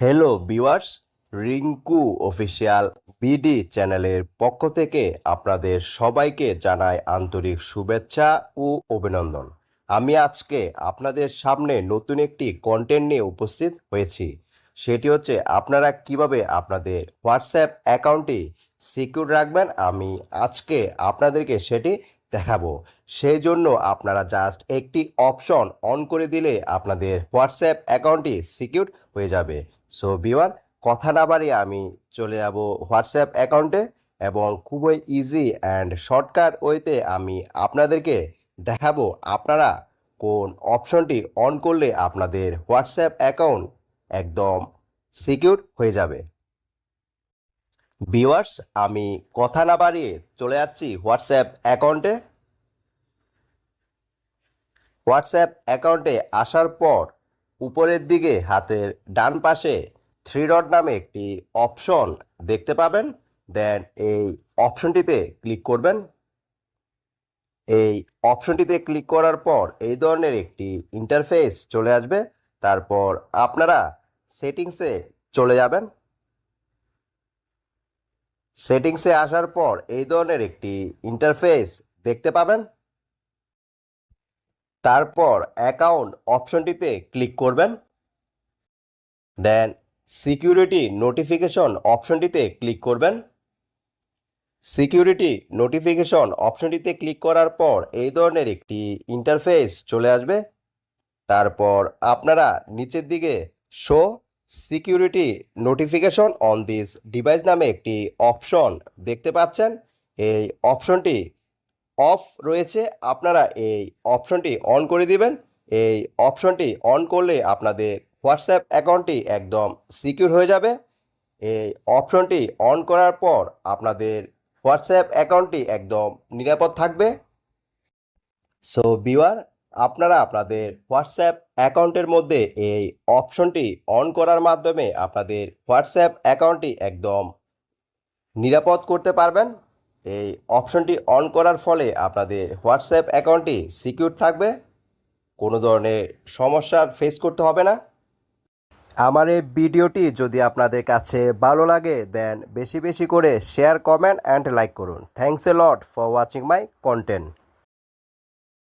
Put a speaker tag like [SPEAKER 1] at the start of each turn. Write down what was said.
[SPEAKER 1] Hello viewers Rinku official BD চ্যানেলের পক্ষ থেকে আপনাদের সবাইকে জানাই আন্তরিক শুভেচ্ছা ও অভিনন্দন। আমি আজকে আপনাদের সামনে নতুন একটি কন্টেন্ট নিয়ে উপস্থিত হয়েছি। সেটি হচ্ছে আপনারা কীভাবে আপনাদের হোয়াটসঅ্যাপ অ্যাকাউন্টটি সিকিউর রাখবেন, আমি আজকে আপনাদেরকে সেটি দেখাবো। সেই জন্য আপনারা জাস্ট একটি অপশন অন করে দিলে আপনাদের হোয়াটসঅ্যাপ অ্যাকাউন্টটি সিকিউর হয়ে যাবে। সো বিওয়ার কথা না বাড়িয়ে আমি চলে যাব হোয়াটসঅ্যাপ অ্যাকাউন্টে এবং খুবই ইজি অ্যান্ড শর্টকাট ওয়েতে আমি আপনাদেরকে দেখাবো আপনারা কোন অপশনটি অন করলে আপনাদের হোয়াটসঅ্যাপ অ্যাকাউন্ট একদম সিকিউর হয়ে যাবে। ভিউয়ার্স, আমি কথা না বাড়িয়ে চলে যাচ্ছি হোয়াটসঅ্যাপ অ্যাকাউন্টে। হোয়াটসঅ্যাপ অ্যাকাউন্টে আসার পর উপরের দিকে হাতের ডান পাশে থ্রি ডট নামে একটি অপশন দেখতে পাবেন। দেন এই অপশনটিতে ক্লিক করবেন। এই অপশনটিতে ক্লিক করার পর এই ধরনের একটি ইন্টারফেস চলে আসবে। তারপর আপনারা সেটিংসে চলে যাবেন। সেটিংসে আসার পর এই ধরনের একটি ইন্টারফেস দেখতে পাবেন। তারপর অ্যাকাউন্ট অপশনটিতে ক্লিক করবেন। দেন সিকিউরিটি নোটিফিকেশন অপশনটিতে ক্লিক করবেন। সিকিউরিটি নোটিফিকেশন অপশনটিতে ক্লিক করার পর এই ধরনের একটি ইন্টারফেস চলে আসবে। তারপর আপনারা নিচের দিকে show security notification on this device নামে একটি অপশন দেখতে পাচ্ছেন। এই অপশনটি অফ রয়েছে। আপনারা এই অপশনটি অন করে দিবেন। এই অপশনটি অন করলে আপনাদের হোয়াটসঅ্যাপ অ্যাকাউন্টটি একদম সিকিউর হয়ে যাবে। এই অপশনটি অন করার পর আপনাদের হোয়াটসঅ্যাপ অ্যাকাউন্টটি একদম নিরাপদ থাকবে। সো বিওয়ার আপনারা আপনাদের হোয়াটসঅ্যাপ অ্যাকাউন্টের মধ্যে এই অপশনটি অন করার মাধ্যমে আপনাদের হোয়াটসঅ্যাপ অ্যাকাউন্টটি একদম নিরাপদ করতে পারবেন। এই অপশনটি অন করার ফলে আপনাদের হোয়াটসঅ্যাপ অ্যাকাউন্টটি সিকিউর থাকবে। কোনো ধরনের সমস্যার ফেস করতে হবে না। আমার এই ভিডিওটি যদি আপনাদের কাছে ভালো লাগে দেন বেশি বেশি করে শেয়ার কমেন্ট অ্যান্ড লাইক করুন। Thanks a lot for watching my content